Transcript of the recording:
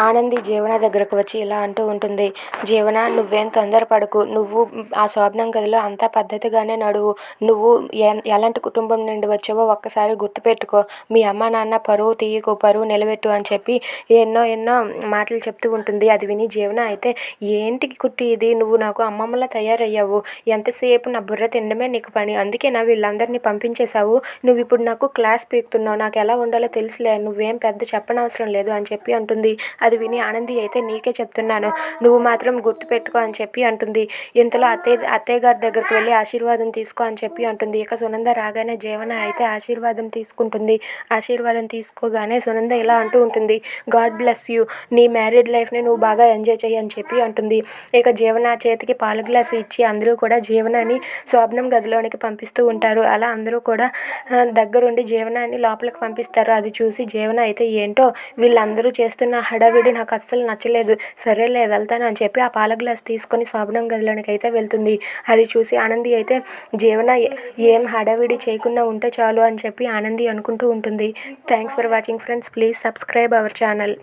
ఆనంది జీవన దగ్గరకు వచ్చి ఇలా అంటూ ఉంటుంది. జీవన నువ్వేం తొందరపడకు నువ్వు ఆ శోభనం గదిలో అంతా పద్ధతిగానే నడువు. నువ్వు ఎ- ఎలాంటి కుటుంబం నుండి వచ్చావో ఒక్కసారి గుర్తుపెట్టుకో. మీ అమ్మ నాన్న పరువు తీయకు పరువు నిలబెట్టు అని చెప్పి ఎన్నో ఎన్నో మాటలు చెప్తూ ఉంటుంది. అది విని జీవన అయితే ఏంటి కుట్టి ఇది? నువ్వు నాకు అమ్మమ్మలా తయారయ్యావు. ఎంతసేపు నా బుర్ర తినడమే నీకు పని. అందుకే నా వీళ్ళందరినీ పంపించేశావు. నువ్వు ఇప్పుడు నాకు క్లాస్ పీకుతున్నావు. నాకు ఎలా ఉండాలో తెలుసులే. నువ్వేం పెద్ద చెప్పనవసరం లేదు అని చెప్పి అంటుంది. అది విని ఆనంది అయితే నీకే చెప్తున్నాను. నువ్వు మాత్రం గుర్తుపెట్టుకో అని చెప్పి అంటుంది. ఇంతలో అత్తయ్య అత్తయ్య గారి దగ్గరికి వెళ్ళి ఆశీర్వాదం తీసుకో అని చెప్పి అంటుంది. ఇక సునంద రాగానే జీవన అయితే ఆశీర్వాదం తీసుకుంటుంది. ఆశీర్వాదం తీసుకోగానే సునంద ఇలా అంటూ ఉంటుంది. God bless you. నీ మ్యారీడ్ లైఫ్ని నువ్వు బాగా ఎంజాయ్ చేయి అని చెప్పి అంటుంది. ఇక జీవన చేతికి పాల గ్లాస్ ఇచ్చి అందరూ కూడా జీవనాన్ని స్వప్నం గదిలోనికి పంపిస్తూ ఉంటారు. అలా అందరూ కూడా దగ్గరుండి జీవనాన్ని లోపలికి పంపిస్తారు. అది చూసి జీవన అయితే ఏంటో వీళ్ళందరూ చేస్తున్న హడావిడి నాకు అస్సలు నచ్చలేదు. సరేలే వెళ్తాను అని చెప్పి ఆ పాల గ్లాస్ తీసుకొని శోభనం గదిలోనికి అయితే వెళ్తుంది. అది చూసి ఆనంది అయితే జీవన ఏం హడావిడి చేయకుండా ఉంటే చాలు అని చెప్పి ఆనంది అనుకుంటూ ఉంటుంది. Thanks for watching friends please subscribe our channel